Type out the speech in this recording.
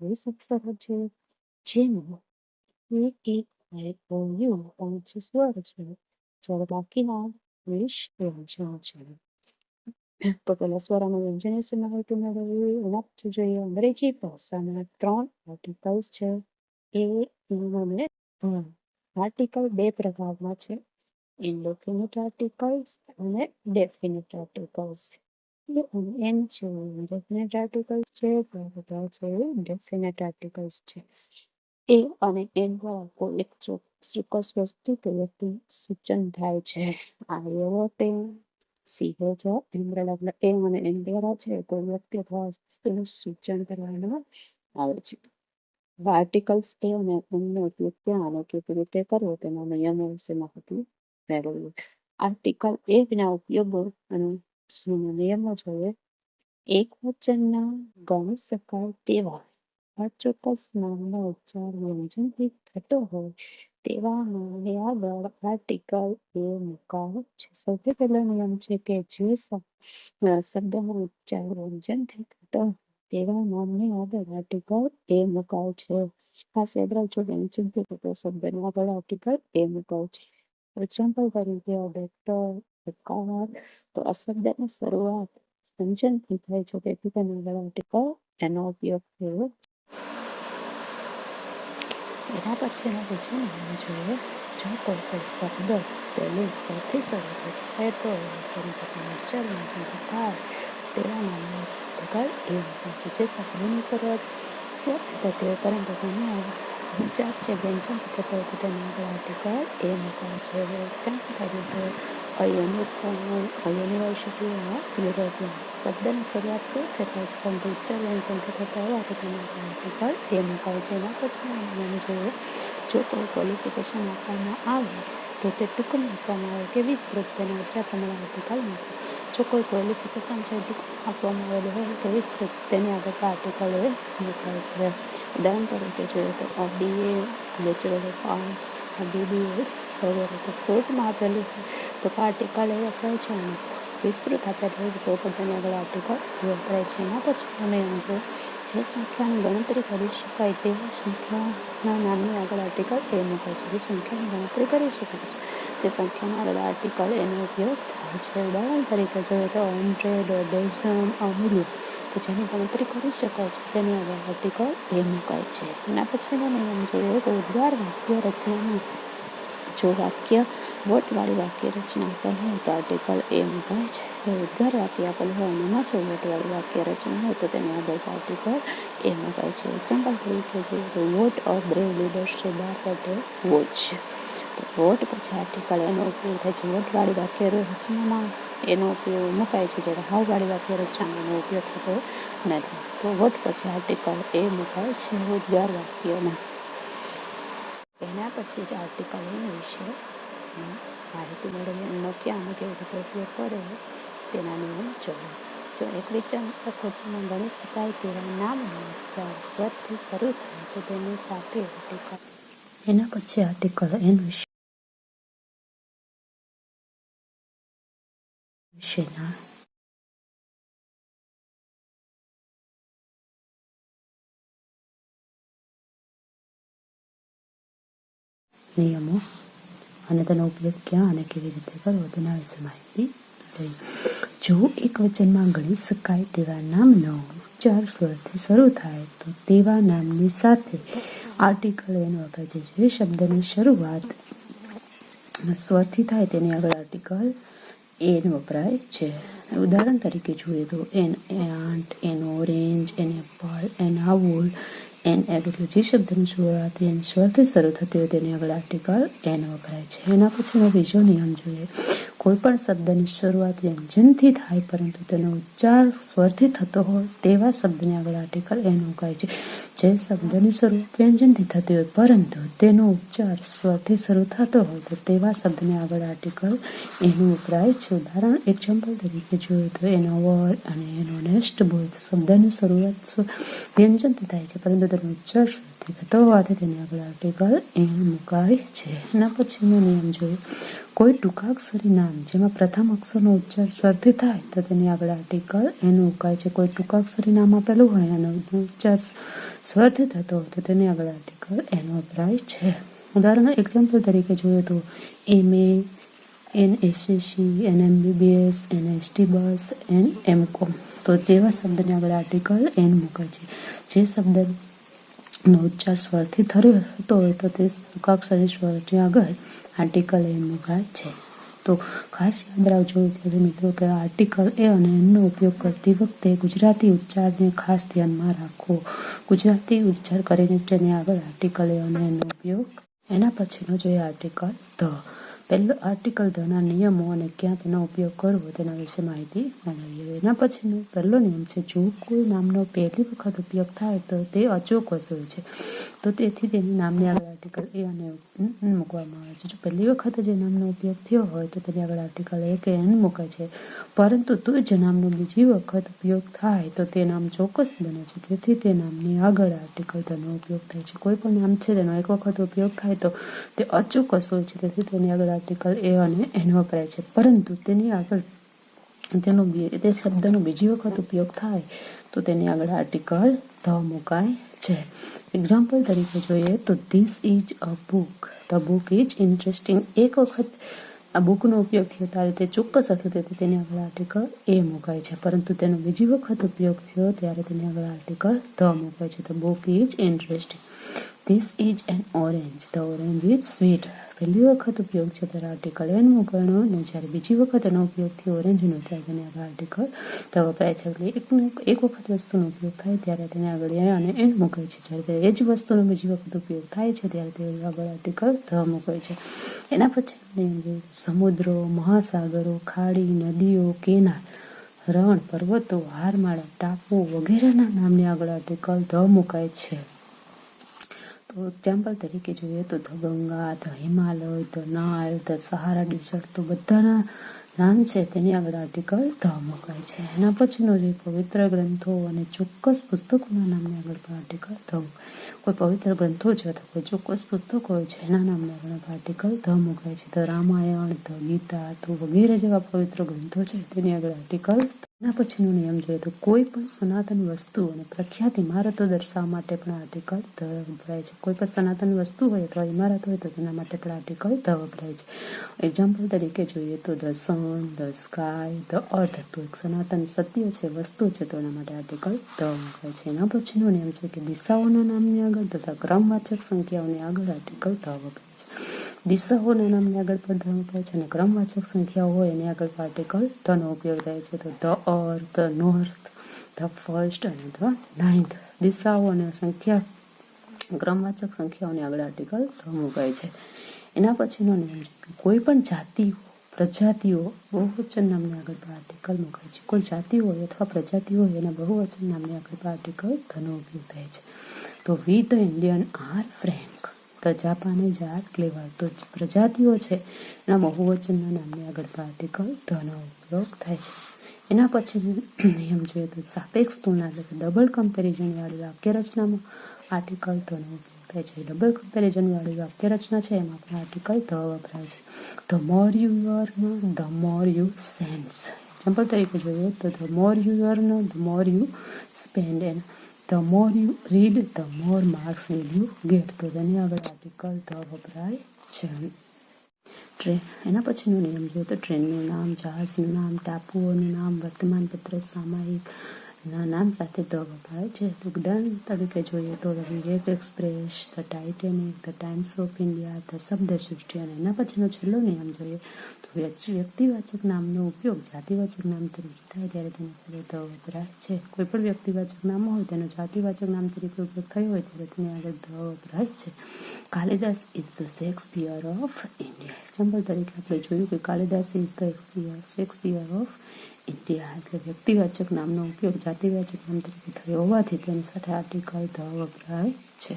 વીસ અક્ષરો છે જેમાં એક એક એ ઓ યુ પાંચ સ્વર છે, જ્યારે બાકીના વીસ વ્યંજનો છે. તો પેલા સ્વર અને વ્યંજન માહિતી મેળવવી એના પછી જોઈએ, અંગ્રેજી ભાષાના ત્રણ આર્ટિકલ્સ છે. એ અને આર્ટિકલ બે પ્રભાવમાં છે. ઇન્ડેફિનિટ આર્ટિકલ્સ અને ડેફિનિટ આર્ટિકલ્સ એન છે ડેફિનેટ આર્ટિકલ્સ છે, બધા છે ડેફિનિટ આર્ટિકલ્સ છે. એ અને એન દ્વારા કોઈ એક ચોક્કસ વસ્તુ કે વ્યક્તિ સૂચન થાય છે. આ એવો તે સીધો છે એમ્બ્રેડ એટલે એ અને એન દ્વારા છે. કોઈ વ્યક્તિ અથવા વસ્તુનું સૂચન કરવામાં આવે છે. આર્ટિકલ્સ એ અને એમનો ઉપયોગ ક્યાં અને કેવી રીતે કરવો તેના નિયમો વિશે માહિતી મેળવવી આર્ટિકલ એકના ઉપયોગો અને નિયમો જોઈએ એક વચનના ગણ શકાય તેવા અચોક્કસ નામનો ઉચ્ચાર વ્યંજનથી થતો હોય તેવા નામને આગળ આર્ટિકલ એ મુકાવો છે. સૌથી પહેલો નિયમ છે કે જે શબ્દનો ઉચ્ચાર વ્યંજનથી થતો તેવા નામની આગળ આર્ટિકલ એ મુકાવ છે. ખાસ યાદ રાખજો વ્યંજનથી થતો શબ્દની આગળ આર્ટિકલ એ મુકાવ છે. એક્ઝામ્પલ તરીકે ડોક્ટર કાર તો અશબ્દની શરૂઆત સંજનથી થાય છે. તેથી તેને આર્ટિકલ એનો ઉપયોગ થયો. એના પછીનો નિયમ જોઈએ, જો કોઈ કોઈ શબ્દ સ્પેલિંગ સૌથી શરૂ થાય તો પરંતુ તેનું ઉચ્ચાર વ્યંજનથી થાય તેવા નામનો આર્ટિકલ એ છે. જે શબ્દની શરૂઆત સ્વરથી થતી હોય પરંતુ તેનો વિચાર છે વ્યંજન થતો હોય તો તેના આગળ આર્ટિકલ એ મૂકવા છે. એક્ઝામ્પલ તરીકે university or European શબ્દની શરૂઆત છે થાય જ પરંતુ ઉચ્ચાર વ્યંજનથી થતા હોવાથી તેના આર્ટિકલ એ મુકાય છે એના પછી નિયમ જોઈએ જો કોઈ ક્વોલિફિકેશન આપવામાં આવે તો તે ટૂંકમાં આપવામાં આવે કે વિસ્તૃત તેના ઉચ્ચાર પ્રમાણે આર્ટિકલ મૂકો જો કોઈ ક્વોલિફિકેશન છે ટૂંક આપવામાં આવેલું હોય તો વિસ્તૃત તેની આગળ આર્ટિકલ એ મુકાય છે ઉદાહરણ તરીકે જોઈએ તો BA bachelor of arts BBS વગેરે તો શોર્ટમાં આપેલું હોય તો આર્ટિકલ એ વપરાય છે અને વિસ્તૃત આપેલું હોય તો પણ તેની આગળ આર્ટિકલ વપરાય છે. એના પછી અમે એમ જે સંખ્યાની ગણતરી કરી શકાય તેવી સંખ્યાના નામની આગળ આર્ટિકલ એ મુકાય છે. જે સંખ્યાની ગણતરી કરી શકાય છે, તે સંખ્યાના આગળ આર્ટિકલ એનો ઉપયોગ થાય છે. ઉદાહરણ તરીકે જોઈએ તો હંડ્રેડ ડઝન મિલિયન તો જેની ગણતરી કરી શકાય છે, તેની આગળ આર્ટિકલ એ મુકાય છે. એના પછીના નિયમ જોઈએ તો ઉદ્ગાર વાક્ય રચનામાં જો વાક્ય વટવાળી વાક્ય રચના આપેલ હોય તો આર્ટિકલ એ કહે છે. ઉદ્ગાર વાક્ય આપેલ હોય અને એમાં જો વટવાળી વાક્ય રચના હોય તો તેની આગળ આર્ટિકલ એ મુકાય છે. એક્ઝામ્પલ તરીકે જોઈએ તો vote or brave leader bar Patel watch તો વોટ પછી આર્ટિકલ એનો ઉપયોગ થાય છે. વોટવાળી વાક્ય રચનામાં એનો ઉપયોગ મુકાય છે. જ્યારે હાવવાળી વાક્ય રચનામાં એનો ઉપયોગ થતો નથી. તો વોટ પછી આર્ટિકલ એ મુકાય છે. ઉદ્ગાર વાક્યમાં. પછી જ આર્ટિકલ એના વિશે હું માહિતી મેળવી એમનો ક્યાં અને કેવી રીતે ઉપયોગ કરે તેના નિયમ જોઈએ જો એક વચન એક વચનમાં ગણી શકાય તેવા નામનો ઉચ્ચાર સ્વરથી શરૂ થાય તો તેની સાથે આર્ટિકલ એના પછી આર્ટિકલ એન વિશે વિશેના નિયમો અને તેનો ઉપયોગ ક્યાં અને કેવી રીતે કરવો તેના વિશે માહિતી લઈએ જો એક વચનમાં ગણી શકાય તેવા નામનો ચાર સ્વરથી શરૂ થાય, તો તેવા નામની સાથે આર્ટિકલ એનો છે જે શબ્દની શરૂઆત સ્વરથી થાય તેની આગળ આર્ટિકલ એન વપરાય છે. ઉદાહરણ તરીકે જોઈએ તો an ant an orange an apple an owl an એટલે જે શબ્દની શરૂઆત એન સ્વરથી શરૂ થતી હોય તેની આગળ આર્ટિકલ એન વપરાય છે. એના પછીનો બીજો નિયમ જોઈએ. કોઈ પણ શબ્દની શરૂઆત વ્યંજનથી થાય, પરંતુ તેનો ઉચ્ચાર સ્વરથી થતો હોય, તેવા શબ્દની આગળ આર્ટિકલ એનો કહે છે. જે શબ્દની શરૂઆત વ્યંજનથી થતી હોય, પરંતુ તેનો ઉચ્ચાર સ્વરથી શરૂ થતો હોય, તો તેવા શબ્દને આગળ આર્ટિકલ એનું વપરાય છે. ઉદાહરણ એક્ઝામ્પલ તરીકે જોઈએ તો એનો વર અને એનો નેક્સ્ટ બોય શબ્દની શરૂઆત વ્યંજનથી થાય છે, પરંતુ તેનો ઉચ્ચાર થતો હોવાથી તેની આગળ આર્ટિકલ એન મુકાય છે. એના પછીનો નિયમ જોઈએ. કોઈ ટૂંકાક્ષરી નામ જેમાં પ્રથમ અક્ષરનો ઉચ્ચાર સ્વરથી થાય, તો તેની આગળ આર્ટિકલ એનું ઉકાય છે કોઈ ટૂંકાક્ષરી નામ આપેલું હોય અને ઉચ્ચાર સ્વરથી થતો હોય તો તેની આગળ આર્ટિકલ એનો વપરાય છે. ઉદાહરણ એક્ઝામ્પલ તરીકે જોઈએ તો M A an SSC an MBBS an ST bus an com તો જેવા શબ્દની આગળ આર્ટિકલ એન મૂકાય છે. જે શબ્દનો ઉચ્ચાર સ્વરથી હતો હોય તો તે ટૂંકાક્ષરી સ્વરની આગળ આર્ટિકલ એન મુકાય છે. તો ખાસ યાદ રાખજો વિદ્યાર્થી મિત્રો કે આર્ટિકલ એ અને એનો ઉપયોગ કરતી વખતે ગુજરાતી ઉચ્ચારને ખાસ ધ્યાનમાં રાખો. ગુજરાતી ઉચ્ચાર કરીને તેની આગળ આર્ટિકલ એ અને એનો ઉપયોગ, એના પછીનો જોઈએ આર્ટિકલ ધ. પહેલો આર્ટિકલ ધના નિયમો અને ક્યાં તેનો ઉપયોગ કરવો તેના વિશે માહિતી મેળવીએ. એના પછીનો પહેલો નિયમ છે જો કોઈ નામનો પહેલી વખત ઉપયોગ થાય તો તે અચોક્કસ હોય છે. તો તેથી તેની નામની આગળ આર્ટિકલ એ અને મૂકવામાં આવે છે. જો પહેલી વખત જે નામનો ઉપયોગ થયો હોય તો તેની આગળ આર્ટિકલ એ કે એન મૂકે છે. પરંતુ તો જ નામનો બીજી વખત ઉપયોગ થાય તો તે નામ ચોક્કસ બને છે. તેથી તે નામની આગળ આર્ટિકલ તેનો ઉપયોગ થાય છે. કોઈ પણ નામ છે, તેનો એક વખત ઉપયોગ થાય તો તે અચોક્કસ હોય છે. તેથી તેની આગળ આર્ટિકલ એ અને એન વપરાય છે. પરંતુ તેની આગળ તેનો તે શબ્દનો બીજી વખત ઉપયોગ થાય તો તેની આગળ આર્ટિકલ ધ મુકાય છે. એક્ઝામ્પલ તરીકે જોઈએ તો this is a book the book is interesting એક વખત આ બુકનો ઉપયોગ થયો ત્યારે તે ચોક્કસ હતું, તેથી તેની આગળ આર્ટિકલ એ મુકાય છે. પરંતુ તેનો બીજી વખત ઉપયોગ થયો ત્યારે તેની આગળ આર્ટિકલ ધ મુકાય છે. The book is interesting this is an orange the orange is sweet પહેલી વખત ઉપયોગ છે, ત્યારે આર્ટિકલ એન મૂકવાનો અને જ્યારે બીજી વખત એનો ઉપયોગ થયો ઓરેન્જનો ત્યારે તેને આર્ટિકલ તો વપરાય છે એટલે એક એક વખત વસ્તુનો ઉપયોગ થાય, ત્યારે તેને આગળ અને એન મૂકે છે. જ્યારે એ જ વસ્તુનો બીજી વખત ઉપયોગ થાય છે, ત્યારે તે આગળ આર્ટિકલ ધ મૂકે છે. એના પછી સમુદ્રો, મહાસાગરો, ખાડી, નદીઓ કેનાર રણ, પર્વતો, હારમાળા, ટાપુ વગેરેના નામની આગળ આર્ટિકલ ધ મુકાય છે. તો એક્ઝામ્પલ તરીકે જોઈએ તો the Ganga, the Himalaya, the Nile, the Sahara desert તો બધાના નામ છે. તેની આગળ આર્ટિકલ ધ મુકાય છે. એના પછીનો જે પવિત્ર ગ્રંથો અને ચોક્કસ પુસ્તકોના નામની આગળ પણ આર્ટિકલ ધ કોઈ પવિત્ર ગ્રંથો છે અથવા કોઈ ચોક્કસ પુસ્તકો હોય છે, એના નામની આગળ આર્ટિકલ ધ મુકાય છે. ધ રામાયણ, ધ ગીતા તો વગેરે જેવા પવિત્ર ગ્રંથો છે. તેની આગળ આર્ટિકલ એના પછીનો નિયમ જોઈએ તો કોઈ પણ સનાતન વસ્તુ અને પ્રખ્યાત ઇમારતો દર્શાવવા માટે પણ આર્ટિકલ ધ વપરાય છે. કોઈ પણ સનાતન વસ્તુ હોય અથવા ઇમારત હોય તો તેના માટે પણ આર્ટિકલ ધ વપરાય છે. એક્ઝામ્પલ તરીકે જોઈએ તો the sun the sky the earth તો એક સનાતન સત્ય છે, વસ્તુ છે, તો એના માટે આર્ટિકલ ધ વપરાય છે. એના પછીનો નિયમ છે કે દિશાઓના નામની આગળ તથા ક્રમવાચક સંખ્યાઓની આગળ આર્ટિકલ ધ વપરાય દિશાઓના નામની આગળ ધ વપરાય છે અને ક્રમવાચક સંખ્યાઓ હોય એની આગળ પાર્ટિકલ ધનો ઉપયોગ થાય છે. તો the earth, the north, the first અને ધ નાઇન્થ. દિશાઓ અને સંખ્યા, ક્રમવાચક સંખ્યાઓની આગળ આર્ટિકલ ધ મુકાય છે. એના પછીનો કોઈ પણ જાતિઓ, પ્રજાતિઓ બહુવચન નામની આગળ પણ આર્ટિકલ મુકાય છે. કોઈ જાતિ હોય અથવા પ્રજાતિ હોય એના બહુવચન નામની આગળ પણ આર્ટિકલ ધનો ઉપયોગ થાય છે. તો we the Indian are frank the Japanese clever તો પ્રજાતિઓ છે. એના બહુવચનના નામની આગળ પાર્ટિકલ ધનો ઉપયોગ થાય છે. એના પછી નિયમ જોઈએ તો સાપેક્ષ તુલના એટલે ડબલ કમ્પેરિઝન વાળી વાક્ય રચનામાં આર્ટિકલ ધનો ઉપયોગ થાય છે. ડબલ કમ્પેરિઝન વાળી વાક્ય રચના છે, એમાં પણ આર્ટિકલ ધ વપરાય છે. The more you earn the more you sense example તરીકે જોઈએ તો the more you earn the more you spend and the more you read the more marks will you get તો તેની આગળ આર્ટિકલ ધ વપરાય છે. ટ્રેન એના પછીનો નિયમ જોઈએ તો ટ્રેનનું નામ, જહાજનું નામ, ટાપુઓનું નામ, વર્તમાનપત્ર, સામાયિક ના, નામ સાથે ધ વપરાય છે. ઉદાહરણ તરીકે જોઈએ તો the Vivek express, the Titanic, the Times of India, the શબ્દ સૃષ્ટિ અને એના પછીનો છેલ્લો નિયમ જોઈએ તો વ્યક્તિવાચક નામનો ઉપયોગ જાતિવાચક નામ તરીકે થાય ત્યારે તેની સાથે ધ વપરાય છે. કોઈ પણ વ્યક્તિવાચક નામ હોય, તેનો જાતિવાચક નામ તરીકે ઉપયોગ થયો હોય ત્યારે તેની આગળ ધ વપરાય છે. Kalidas is the Shakespeare of India example તરીકે આપણે જોયું કે Kalidas is the Shakespeare of India એટલે વ્યક્તિવાચક નામનો ઉપયોગ જાતિવાચક નામ તરીકે થયો હોવાથી તેની સાથે આર્ટિકલ ધ વપરાય છે.